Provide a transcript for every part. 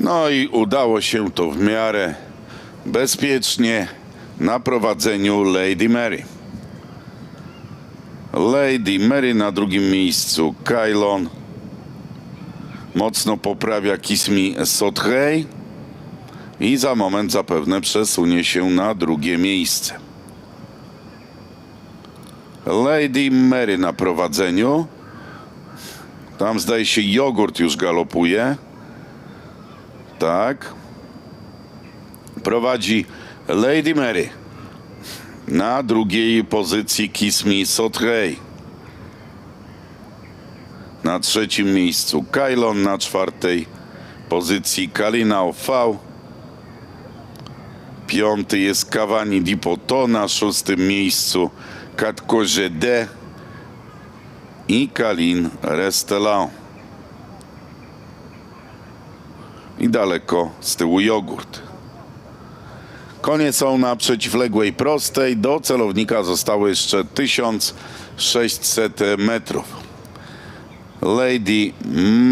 No i udało się to w miarę bezpiecznie na prowadzeniu Lady Mary. Lady Mary na drugim miejscu Kylon. Mocno poprawia Kismi Sotrey i za moment zapewne przesunie się na drugie miejsce. Lady Mary na prowadzeniu. Tam zdaje się jogurt już galopuje. Tak. Prowadzi Lady Mary. Na drugiej pozycji Kiss Me Sotrey. Na trzecim miejscu Kylon, na czwartej pozycji Kalina V. Piąty jest Cavani Di Poto, na szóstym miejscu Katko D i Kalin Restelau. I daleko z tyłu jogurt. Konie są na przeciwległej prostej. Do celownika zostało jeszcze 1600 metrów. Lady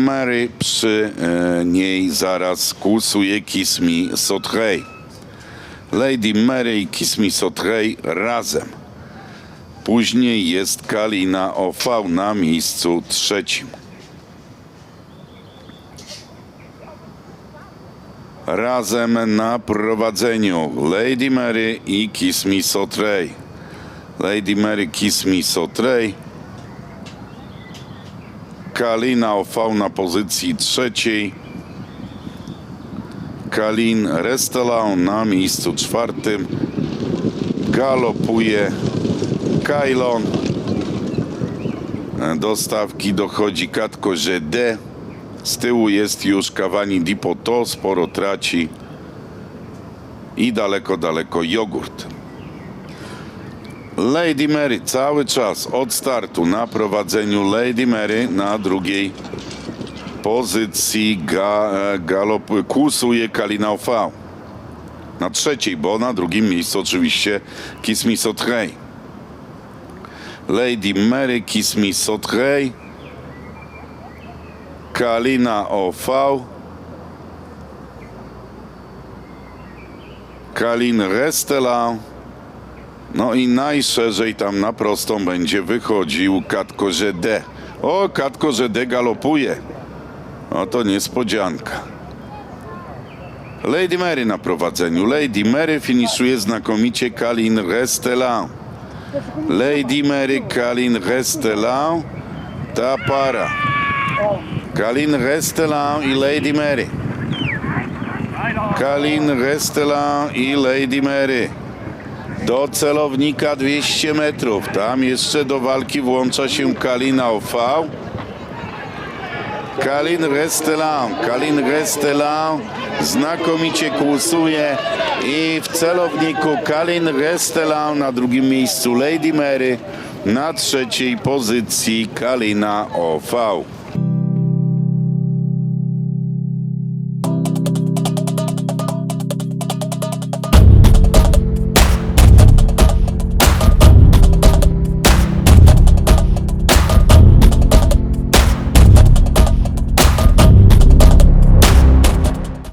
Mary przy e, niej zaraz kłusuje Kiss Me Sotrey. Lady Mary i Kiss Me Sotrey razem. Później jest Kalina OV na miejscu trzecim. Razem na prowadzeniu Lady Mary i Kiss Me Sotrey. Lady Mary Kiss Me Sotrey. Kalina OV na pozycji trzeciej. Kalin Restelau na miejscu czwartym. Galopuje Kylon. Do stawki dochodzi Katko D. Z tyłu jest już Cavani Di Poto, sporo traci. I daleko, daleko jogurt. Lady Mary cały czas od startu na prowadzeniu Lady Mary na drugiej pozycji ga, galop, kłusuje Kalina V. Na trzeciej, bo na drugim miejscu oczywiście Kiss Me Sotrey. Lady Mary Kiss Me Sotrey. Kalina OV. Kalin Restela. No i najszerzej tam na prostą będzie wychodził Katko D. O, Katko D galopuje. O, to niespodzianka. Lady Mary na prowadzeniu. Lady Mary finiszuje znakomicie Kalin Restela. Lady Mary, Kalin Restela. Ta para. Kalin Restela i Lady Mary. Kalin Restela i Lady Mary. Do celownika 200 metrów. Tam jeszcze do walki włącza się Kalina OV. Kalin Restelan, Kalin Restelan znakomicie kłusuje i w celowniku Kalin Restelan na drugim miejscu Lady Mary, na trzeciej pozycji Kalina OV.